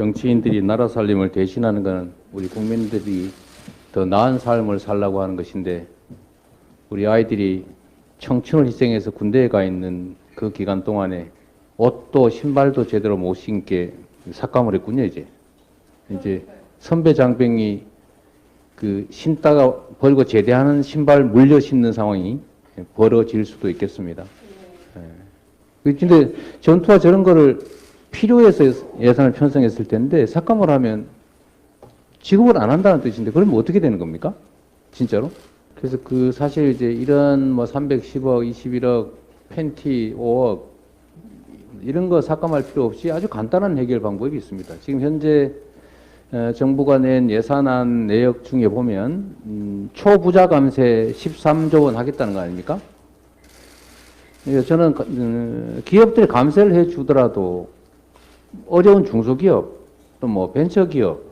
정치인들이 나라 살림을 대신하는 것은 우리 국민들이 더 나은 삶을 살라고 하는 것인데 우리 아이들이 청춘을 희생해서 군대에 가 있는 그 기간 동안에 옷도 신발도 제대로 못 신게 삭감을 했군요 이제 이제 선배 장병이 그 신다가 버리고 제대하는 신발 물려 신는 상황이 벌어질 수도 있겠습니다. 예. 근데 전투와 저런 거를 필요해서 예산을 편성했을 텐데 삭감을 하면 지급을 안 한다는 뜻인데 그러면 어떻게 되는 겁니까? 진짜로? 그래서 그 사실 이제 이런 뭐 310억, 21억, 팬티 5억 이런 거 삭감할 필요 없이 아주 간단한 해결 방법이 있습니다. 지금 현재 어, 정부가 낸 예산안 내역 중에 보면 음, 초부자 감세 13조 원 하겠다는 거 아닙니까? 예, 저는 가- 음, 기업들이 감세를 해 주더라도 어려운 중소기업 또 뭐 벤처기업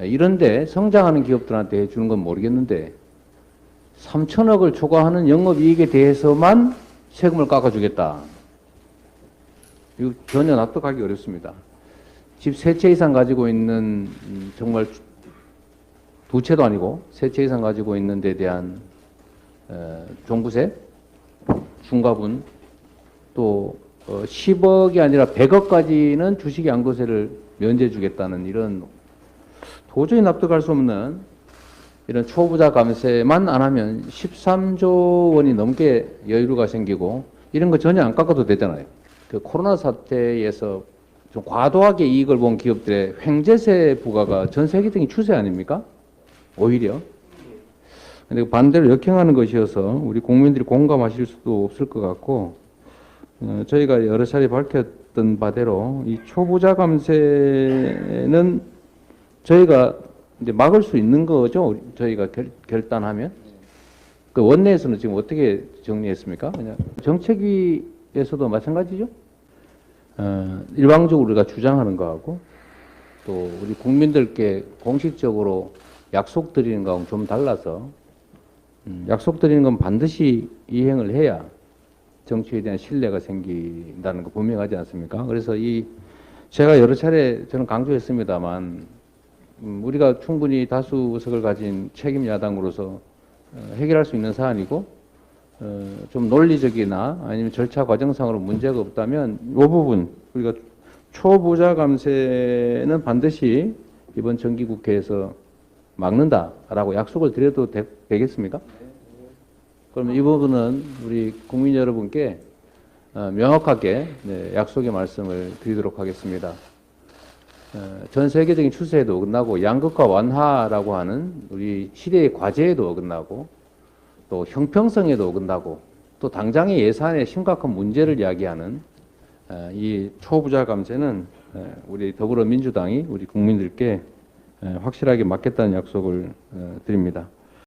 예, 이런데 성장하는 기업들한테 해주는 건 모르겠는데 3천억을 초과하는 영업이익에 대해서만 세금을 깎아주겠다. 이거 전혀 납득하기 어렵습니다. 집 세 채 이상 가지고 있는 음, 정말 두 채도 아니고 세 채 이상 가지고 있는 데 대한 어, 종부세, 중과분 또 어, 10억이 아니라 100억까지는 주식 양도세를 면제 주겠다는 이런 도저히 납득할 수 없는 이런 초부자 감세만 안 하면 13조 원이 넘게 여유가 생기고 이런 거 전혀 안 깎아도 되잖아요. 그 코로나 사태에서 좀 과도하게 이익을 본 기업들의 횡재세 부과가 전 세계적인 추세 아닙니까? 오히려. 근데 반대로 역행하는 것이어서 우리 국민들이 공감하실 수도 없을 것 같고 어, 저희가 여러 차례 밝혔던 바대로 이 초부자 감세는 저희가 이제 막을 수 있는 거죠. 저희가 결, 결단하면. 그 원내에서는 지금 어떻게 정리했습니까? 그냥 정책위에서도 마찬가지죠. 어, 일방적으로 우리가 주장하는 거하고 또 우리 국민들께 공식적으로 약속 드리는 거하고 좀 달라서 음, 약속 드리는 건 반드시 이행을 해야 정치에 대한 신뢰가 생긴다는 거 분명하지 않습니까? 그래서 이 제가 여러 차례 저는 강조했습니다만 음, 우리가 충분히 다수 의석을 가진 책임 야당으로서 어, 해결할 수 있는 사안이고 어, 좀 논리적이나 아니면 절차 과정상으로 문제가 없다면 이 부분 우리가 초부자 감세는 반드시 이번 정기국회에서 막는다라고 약속을 드려도 되, 되겠습니까? 그러면 이 부분은 우리 국민 여러분께 어, 명확하게 네, 약속의 말씀을 드리도록 하겠습니다. 어, 전 세계적인 추세에도 어긋나고 양극화 완화라고 하는 우리 시대의 과제에도 어긋나고 또 형평성에도 어긋나고 또 당장의 예산에 심각한 문제를 이야기하는 어, 이 초부자 감세는 어, 우리 더불어민주당이 우리 국민들께 어, 확실하게 맡겠다는 약속을 어, 드립니다.